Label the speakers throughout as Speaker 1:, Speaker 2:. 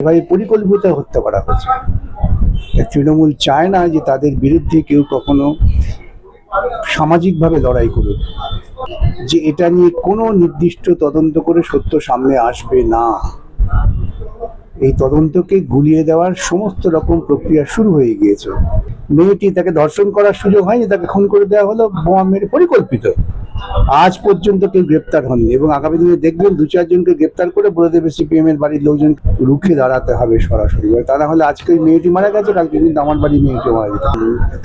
Speaker 1: এভাবে পরিকল্পিত হত্যা করা হয়েছে। তৃণমূল চায় না যে তাদের বিরুদ্ধে কেউ কখনো সামাজিকভাবে লড়াই করুক। যে এটা নিয়ে কোনো নির্দিষ্ট তদন্ত করে সত্য সামনে আসবে না। এই তদন্তকে গুলিয়ে দেওয়ার সমস্ত রকম প্রক্রিয়া শুরু হয়ে গিয়েছে। মেয়েটি তাকে ধর্ষণ করার সুযোগ হয়নি, তাকে খুন করে দেওয়া হলো, বোমা মেরে পরিকল্পিত। আজ পর্যন্ত কেউ গ্রেপ্তার হননি এবং আগামী দিনে দেখবেন দু চারজনকে গ্রেপ্তার করে বলে দেবে সিপিএম এর বাড়ির লোকজন রুখে দাঁড়াতে হবে সরাসরি। তা না হলে আজকে ওই মেয়েটি মারা গেছে, কালকে কিন্তু আমার বাড়ির মেয়েটি মারা যেত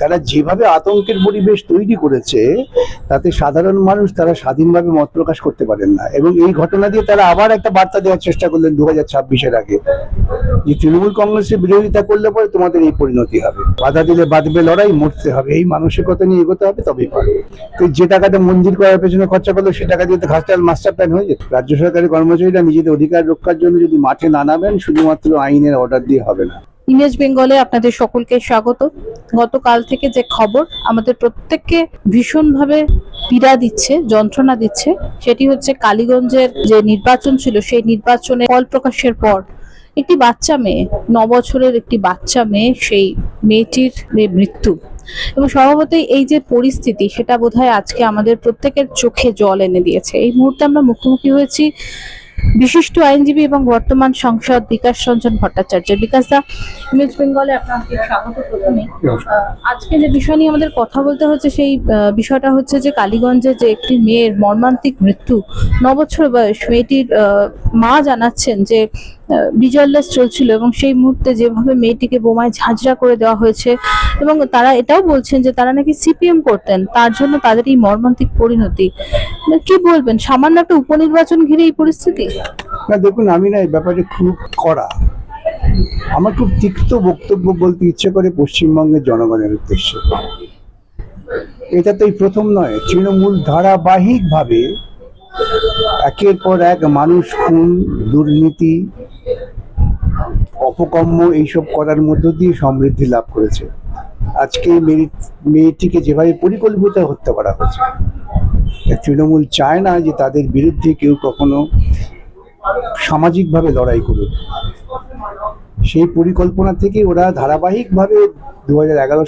Speaker 1: তারা যেভাবে আতঙ্কের পরিবেশ তৈরি করেছে, তাতে সাধারণ মানুষ তারা স্বাধীনভাবে মত প্রকাশ করতে পারেন না এবং এই ঘটনা দিয়ে তারা আবার একটা বার্তা দেওয়ার চেষ্টা করলেন দু হাজার ছাব্বিশের আগে, যে তৃণমূল কংগ্রেসের বিরোধিতা করলে পরে তোমাদের এই পরিণতি হবে। বাধা দিলে বাঁধবে, লড়াই মরতে হবে। এই মানসিকতা নিয়ে এগোতে হবে, তবেই পারবে। তো যে টাকাটা মন্দির করার পেছনে খরচা করল সে টাকা দিয়ে তো মাস্টার প্ল্যান হয়ে যেত। রাজ্য সরকারি কর্মচারীরা নিজেদের অধিকার রক্ষার জন্য যদি মাঠে না নামেন, শুধুমাত্র আইনের অর্ডার দিয়ে হবে না।
Speaker 2: ইমেজ বেঙ্গলে আপনাদের সকলকে স্বাগত। গতকাল থেকে যে খবর, আমাদের প্রত্যেককে ভীষণভাবে পীড়া দিচ্ছে, যন্ত্রণা দিচ্ছে, সেটি হচ্ছে কালীগঞ্জের যে নির্বাচন ছিল, সেই নির্বাচনে ফল প্রকাশের পর একটি বাচ্চা মেয়ে ন বছরের একটি বাচ্চা মেয়ে, সেই মেয়েটির মৃত্যু। এবং স্বভাবতই এই যে পরিস্থিতি সেটা বোধহয় আজকে আমাদের প্রত্যেকের চোখে জল এনে দিয়েছে। এই মুহূর্তে আমরা মুখোমুখি হয়েছি বিশিষ্ট আইনজীবী এবং বর্তমান সংসদ বিকাশ রঞ্জন ভট্টাচার্য বিকাশ দা ইমেজ বেঙ্গলে আপনাকে স্বাগত প্রথমে। আজকে যে বিষয় নিয়ে আমাদের কথা বলতে হচ্ছে সেই বিষয়টা হচ্ছে যে কালীগঞ্জে যে একটি মেয়ের মর্মান্তিক মৃত্যু ন বছর বয়স মেয়েটির মা জানাচ্ছেন যে বিজয়লেস চলছিল এবং সেই মুহূর্তে যেভাবে মেয়েটিকে বোমায় ঝাঁঝরা করে দেওয়া হয়েছে এবং তারা এটাও বলছেন যে তারা নাকি সিপিএম করতেন, তার জন্য তাদের এই মর্মান্তিক পরিণতি। মানে কি বলবেন, সামান্য একটা উপনির্বাচন ঘিরে এই পরিস্থিতি?
Speaker 1: না, দেখুন, আমি না এই ব্যাপারে খুব কড়া। আমার খুব তিক্ত বক্তব্য বলতে ইচ্ছে করে পশ্চিমবঙ্গের জনগণের উদ্দেশ্যে। এটা তো এই প্রথম নয়, তৃণমূল ধারাবাহিকভাবে একের পর এক মানুষ খুন, দুর্নীতি অপকর্ম এইসব করার মধ্য দিয়ে সমৃদ্ধি লাভ করেছে। আজকে মেয়েটিকে যেভাবে পরিকল্পিত হত্যা করা হয়েছে তৃণমূল চায় না যে তাদের বিরুদ্ধে কেউ কখনো সামাজিকভাবে লড়াই করুক। সেই পরিকল্পনা থেকে ওরা ধারাবাহিকভাবে দু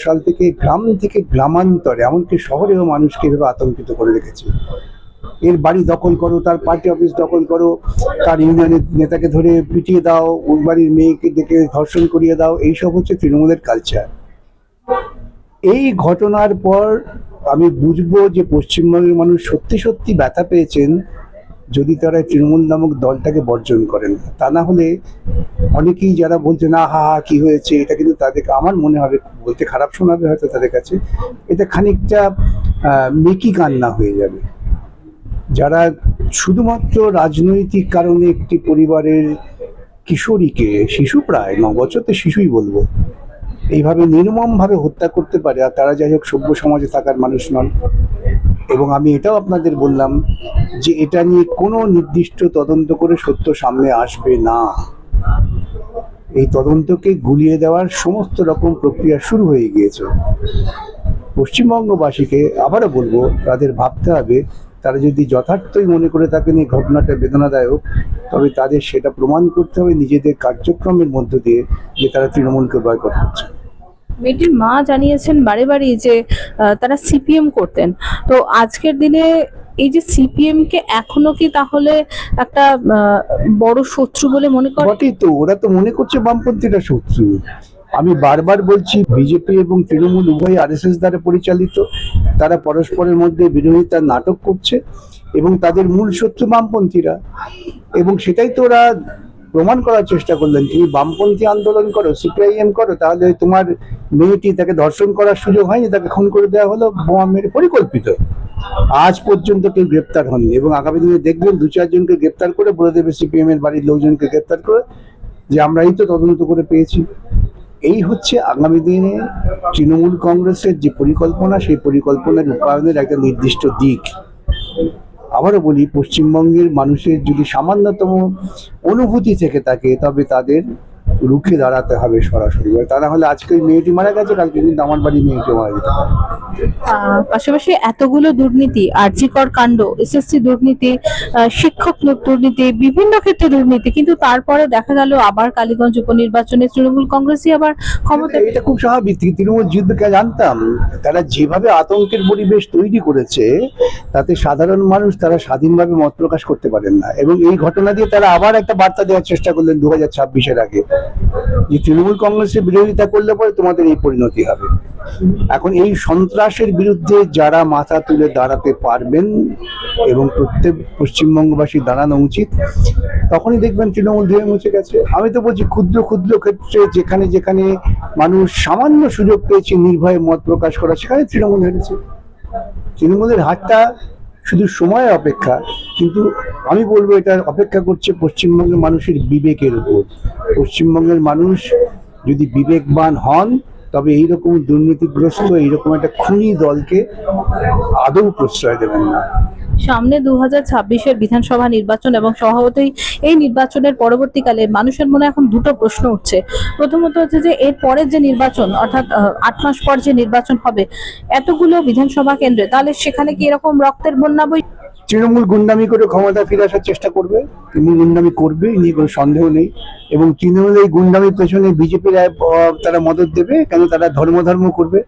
Speaker 1: সাল থেকে গ্রাম থেকে গ্রামান্তরে, এমনকি শহরেও মানুষকে এভাবে আতঙ্কিত করে রেখেছে। এর বাড়ি দখল করো, তার পার্টি অফিস দখল করো, তার ইউনিয়নের নেতাকে ধরে পিটিয়ে দাও, ওর বাড়ির মেয়েকে দেখে ধর্ষণ করিয়ে দাও, এইসব হচ্ছে তৃণমূলের কালচার এই ঘটনার পর আমি বুঝব যে পশ্চিমবঙ্গের মানুষ সত্যি সত্যি ব্যথা পেয়েছেন যদি তারা তৃণমূল নামক দলটাকে বর্জন করেন। তা না হলে অনেকেই যারা বলছে, না, হা হা, কি হয়েছে? এটা কিন্তু তাদেরকে আমার মনে হবে, বলতে খারাপ শোনাবে হয়তো তাদের কাছে। এটা খানিকটা মেকি কান্না হয়ে যাবে। যারা শুধুমাত্র রাজনৈতিক কারণে একটি পরিবারের কিশোরীকে, শিশু প্রায় ন বছর শিশুই বলব, এইভাবে নির্মমভাবে হত্যা করতে পারে, আর তারা যাই হোক সভ্য সমাজে থাকার মানুষ নন। এবং আমি এটাও আপনাদের বললাম যে এটা নিয়ে কোনো নির্দিষ্ট তদন্ত করে সত্য সামনে আসবে না। এই তদন্তকে গুলিয়ে দেওয়ার সমস্ত রকম প্রক্রিয়া শুরু হয়ে গিয়েছে। পশ্চিমবঙ্গবাসীকে আবারও বলব, তাদের ভাবতে হবে তারা যদি যথার্থই মনে করে থাকেন এই ঘটনাটা বেদনাদায়ক তবে তাদের সেটা প্রমাণ করতে হবে নিজেদের কার্যক্রমের মধ্য দিয়ে যে তারা তৃণমূলকে বয়কট করছে।
Speaker 2: মেয়েটির মা জানিয়েছেন বারে বারে যে তারা সিপিএম করতেন। তো আজকের দিনে এই যে সিপিএম কে এখনও কি তাহলে একটা বড় শত্রু বলে মনে করে
Speaker 1: তো ওরা তো মনে করছে বামপন্থীরা শত্রু। আমি বারবার বলছি, বিজেপি এবং তৃণমূল উভয় আরএসএস দ্বারা পরিচালিত। তারা পরস্পরের মধ্যে বিরোধিতার নাটক করছে এবং তাদের মূল শত্রু বামপন্থীরা। এবং সেটাই তো ওরা প্রমাণ করার চেষ্টা করলেন। তুমি বামপন্থী আন্দোলন করো, সিপিআইএম করো, তাহলে তোমার মেয়েটি তাকে ধর্ষণ করার সুযোগ হয়নি, তাকে খুন করে দেওয়া হলো বোমা মেরে পরিকল্পিত। আজ পর্যন্ত কেউ গ্রেপ্তার হননি এবং আগামী দিনে দেখবেন দু চারজনকে গ্রেপ্তার করে বলে দেবে সিপিএম এর বাড়ির লোকজনকে গ্রেপ্তার করে, যে আমরা এই তো তদন্ত করে পেয়েছি। এই হচ্ছে আগামী দিনে তৃণমূল কংগ্রেসের যে পরিকল্পনা, সেই পরিকল্পনা রূপায়ণের একটা নির্দিষ্ট দিক। আবারও বলি, পশ্চিমবঙ্গের মানুষের যদি সামান্যতম অনুভূতি থেকে থাকে, তবে তাদের রুখে দাঁড়াতে হবে সরাসরি। তা না হলে আজকে মেয়েটি মারা গেছে কালকে কিন্তু আমার বাড়ি মেয়েটি মারা যেতে
Speaker 2: পাশাপাশি এতগুলো দুর্নীতি আর্জিকর কাণ্ড এসএসসি দুর্নীতি শিক্ষক দুর্নীতি বিভিন্ন ক্ষেত্রে দুর্নীতি কিন্তু তারপরে দেখা গেল আবার কালীগঞ্জ উপনির্বাচনে তৃণমূল কংগ্রেসই আবার ক্ষমতা
Speaker 1: এটা খুব স্বাভাবিক তৃণমূল জিতবে জানতাম? তারা যেভাবে আতঙ্কের পরিবেশ তৈরি করেছে তাতে সাধারণ মানুষ তারা স্বাধীনভাবে মত প্রকাশ করতে পারেন না। এবং এই ঘটনা দিয়ে তারা আবার একটা বার্তা দেওয়ার চেষ্টা করলেন দু হাজার ছাব্বিশের আগে। যে তৃণমূল কংগ্রেসের বিরোধিতা করলে পরে তোমাদের এই পরিণতি হবে। এখন এই সন্ত্রাসের বিরুদ্ধে যারা মাথা তুলে দাঁড়াতে পারবেন এবং প্রত্যেক পশ্চিমবঙ্গবাসী দাঁড়ানো উচিত, তখনই দেখবেন তৃণমূল ধুয়ে মুছে গেছে। আমি তো বলছি ক্ষুদ্র ক্ষুদ্র ক্ষেত্রে যেখানে যেখানে মানুষ সামান্য সুযোগ পেয়েছে নির্ভয়ে মত প্রকাশ করা, সেখানে তৃণমূল হেরেছে। তৃণমূলের হাতটা শুধু সময় অপেক্ষা, কিন্তু আমি বলব এটা অপেক্ষা করছে পশ্চিমবঙ্গের মানুষের বিবেকের উপর। পশ্চিমবঙ্গের মানুষ যদি বিবেকবান হন, তবে এইরকম দুর্নীতিগ্রস্ত, এইরকম একটা খুনি দলকে আদৌ প্রশ্রয় দেবেন না।
Speaker 2: সামনে দু হাজার বিধানসভা নির্বাচন এবং স্বভাবতই এই নির্বাচনের পরবর্তীকালে মানুষের মনে এখন দুটো প্রশ্ন উঠছে। প্রথমত হচ্ছে যে, এর পরের যে নির্বাচন, অর্থাৎ আট মাস পর যে নির্বাচন হবে, এতগুলো বিধানসভা কেন্দ্রে, তাহলে সেখানে কি এরকম রক্তের বন্যা বই
Speaker 1: তৃণমূল গুন্ডামি করে ক্ষমতা ফিরে আসার চেষ্টা করবে। তৃণমূল গুন্ডামি করবে এই নিয়ে কোনো সন্দেহ নেই। এবং তৃণমূল এই গুন্ডামির পেছনে বিজেপির তারা মদত দেবে, কেন তারা ধর্ম ধর্ম করবে।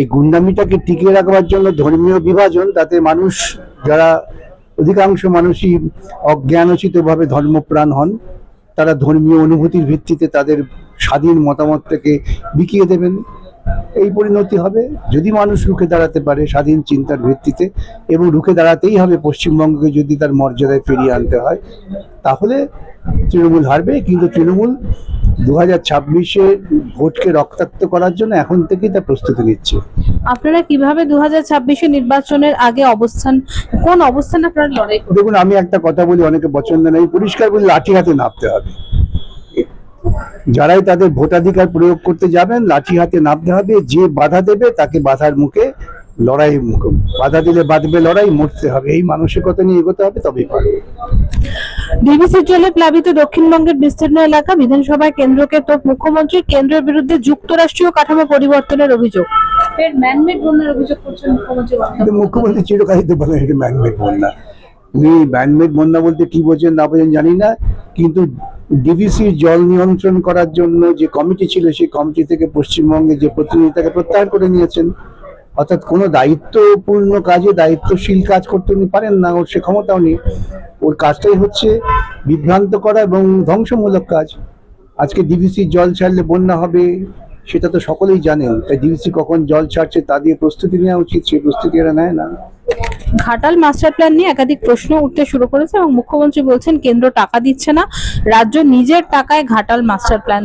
Speaker 1: এই গুন্ডামিটাকে টিকিয়ে রাখবার জন্য ধর্মীয় বিভাজন, তাতে মানুষ যারা অধিকাংশ মানুষই অজ্ঞানোচিতভাবে ধর্মপ্রাণ হন, তারা ধর্মীয় অনুভূতির ভিত্তিতে তাদের স্বাধীন মতামতটাকে বিকিয়ে দেবেন। এই পরিণতি হবে। যদি মানুষ রুখে দাঁড়াতে পারে স্বাধীন চিন্তার ভিত্তিতে এবং রুখে দাঁড়াতেই হবে পশ্চিমবঙ্গকে যদি তার মর্যাদায় ফিরিয়ে আনতে হয়, তাহলে তৃণমূল হারবে কিন্তু তৃণমূল দু হাজার ছাব্বিশে ভোটকে রক্তাক্ত করার জন্য এখন থেকেই তার প্রস্তুতি নিচ্ছে।
Speaker 2: আপনারা কীভাবে দু হাজার নির্বাচনের আগে অবস্থান কোন অবস্থান আপনারা লড়াই
Speaker 1: দেখুন আমি একটা কথা বলি অনেকে পছন্দ নেই পরিষ্কার বলি লাঠি হাতে নামতে হবে। যারাই তাদের ভোটাধিকার প্রয়োগ করতে যাবেন লাঠি হাতে নামতে হবে যে বাধা দেবে তাকে বাধার মুখে লড়াই বাধা দিলে বাঁধবে লড়াই মরতে হবে। এই মানসিকতা নিয়ে এগোতে হবে তবেই পারবে।
Speaker 2: ডিভিসির জলে প্লাবিত দক্ষিণবঙ্গের বিস্তীর্ণ এলাকা বিধানসভায় কেন্দ্রকে তো মুখ্যমন্ত্রী কেন্দ্রের বিরুদ্ধে যুক্তরাষ্ট্রীয় কাঠামো পরিবর্তনের অভিযোগ। ফের ম্যানমেড বন্যার অভিযোগ করছেন মুখ্যমন্ত্রী
Speaker 1: চিরকালই বলেন এটা ম্যানমেড বন্যা। উনি ম্যানমেড বন্যা বলতে কি বোঝেন না বোঝেন জানি না কিন্তু ডিভিসির জল নিয়ন্ত্রণ করার জন্য যে কমিটি ছিল সেই কমিটি থেকে পশ্চিমবঙ্গে যে প্রতিনিধি তাকে প্রত্যাহার করে নিয়েছেন। অর্থাৎ কোনো দায়িত্বপূর্ণ কাজে দায়িত্বশীল কাজ করতে উনি পারেন না, ওর সে ক্ষমতাও নেই ওর কাজটাই হচ্ছে বিভ্রান্ত করা এবং ধ্বংসমূলক কাজ। আজকে ডিভিসির জল ছাড়লে বন্যা হবে, সেটা তো সকলেই জানেন, তাই ডিভিসি কখন জল ছাড়ছে তা দিয়ে প্রস্তুতি নেওয়া উচিত সেই প্রস্তুতি এরা নেয় না।
Speaker 2: ঘাটাল মাস্টার প্ল্যান নিয়ে একাধিক প্রশ্ন উঠতে শুরু করেছে এবং মুখ্যমন্ত্রী বলছেন, কেন্দ্র টাকা দিচ্ছে না, রাজ্য নিজের টাকায় ঘাটাল মাস্টার প্ল্যান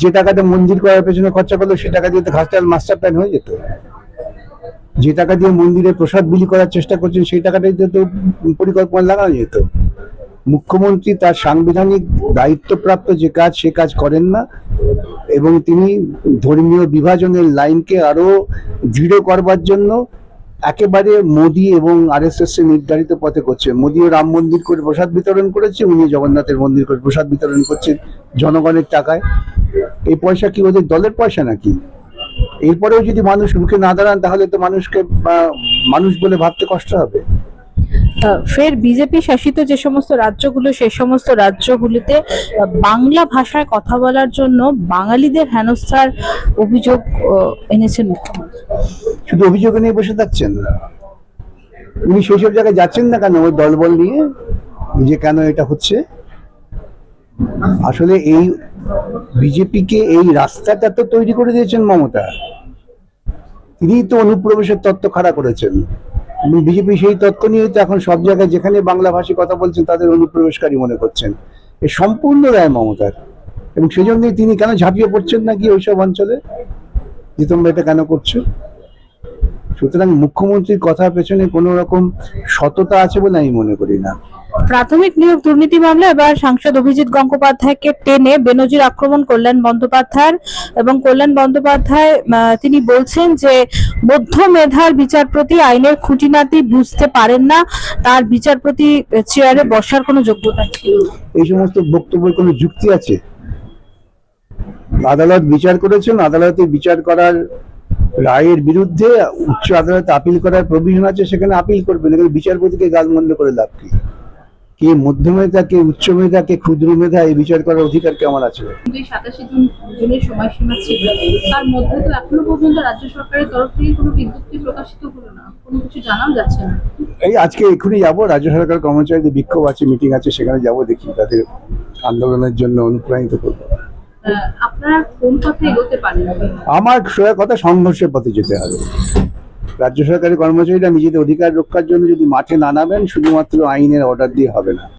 Speaker 1: যে টাকাটা মন্দির করার পেছনে খরচা করল, সে টাকা দিয়ে ঘাটাল মাস্টার প্ল্যান হয়ে যেত। যে টাকা দিয়ে মন্দিরে প্রসাদ বিলি করার চেষ্টা করছেন, সেই টাকাটাই তো পরিকল্পনা লাগানো যেত। মুখ্যমন্ত্রী তার সাংবিধানিক দায়িত্বপ্রাপ্ত যে কাজ, সে কাজ করেন না এবং তিনি ধর্মীয় বিভাজনের লাইনকে আরও দৃঢ় করবার জন্য একেবারে মোদি এবং আর এস এর নির্ধারিত পথে করছে। মোদিও রাম মন্দির করে প্রসাদ বিতরণ করেছে, উনি জগন্নাথের মন্দির করে প্রসাদ বিতরণ করছেন জনগণের টাকায়। এই পয়সা কি ওদের দলের পয়সা নাকি? এরপরেও যদি মানুষ মুখে না দাঁড়ান, তাহলে তো মানুষকে মানুষ বলে ভাবতে কষ্ট হবে।
Speaker 2: ফের বিজেপি শাসিত যে সমস্ত রাজ্যগুলো সেই সমস্ত রাজ্যগুলিতে বাংলা ভাষায় কথা বলার জন্য বাঙালিদের হেনস্থার অভিযোগ এনেছেন মুখ্যমন্ত্রী।
Speaker 1: শুধু অভিযোগ নিয়ে বসে থাকছেন? উনি সেই সব জায়গায় যাচ্ছেন না কেন? ওই দলবল নিয়ে? যে কেন এটা হচ্ছে? আসলে এই বিজেপিকে এই রাস্তাটা তো তৈরি করে দিয়েছেন মমতা। তিনি তো অনুপ্রবেশের তত্ত্ব খাড়া করেছেন। এবং বিজেপি সেই তত্ত্ব নিয়ে তো এখন সব জায়গায় যেখানে বাংলা ভাষী কথা বলছেন, তাদের অনুপ্রবেশকারী মনে করছেন। এ সম্পূর্ণ রায় মমতার। এবং সেই জন্যই তিনি কেন ঝাঁপিয়ে পড়ছেন নাকি ওইসব অঞ্চলে? যে তোমরা এটা কেন করছ? সুতরাং মুখ্যমন্ত্রীর কথার পেছনে কোনো রকম সততা আছে বলে আমি মনে করি না।
Speaker 2: প্রাথমিক নিয়োগ দুর্নীতি মামলা এবার সাংসদ অভিজিৎ গঙ্গোপাধ্যায়কে টেনে বেনজির আক্রমণ কল্যাণ বন্দ্যোপাধ্যায়ের এবং কল্যাণ বন্দ্যোপাধ্যায় তিনি বলছেন যে বৌদ্ধ মেধার বিচারপতি আইনের খুঁটিনাটি বুঝতে পারেন না, তার বিচারপতি চেয়ারে বসার কোনো যোগ্যতা
Speaker 1: এই সমস্ত বক্তব্যের কোনো যুক্তি আছে? আদালত বিচার করেছেন, আদালতে বিচার করার রায়ের বিরুদ্ধে উচ্চ আদালতে আপিল করার প্রভিশন আছে, সেখানে আপিল করবেন এখানে বিচারপতিকে গালমন্দ করে লাভ কি? কে মধ্যমেধা কে উচ্চ মেধা কে ক্ষুদ্র মেধা এই বিচার করার অধিকার কে আমার আছে
Speaker 2: সাতাশে জুন জুনের সময়সীমা ছিল তার মধ্যে তো এখনও পর্যন্ত রাজ্য সরকারের তরফ থেকে কোনো বিজ্ঞপ্তি প্রকাশিত হলো না। কোনো কিছু জানাও যাচ্ছে না।
Speaker 1: এই আজকে এক্ষুনি যাব রাজ্য সরকার কর্মচারীদের বিক্ষোভ আছে মিটিং আছে সেখানে যাব দেখি তাদের আন্দোলনের জন্য অনুপ্রাণিত করব।
Speaker 2: আপনারা কোন পথে এগোতে পারেন?
Speaker 1: আমার সোজা কথা সংঘর্ষের পথে যেতে হবে। রাজ্য সরকারি কর্মচারীরা নিজেদের অধিকার রক্ষার জন্য যদি মাঠে না নামেন, শুধুমাত্র আইনের অর্ডার দিয়ে হবে না।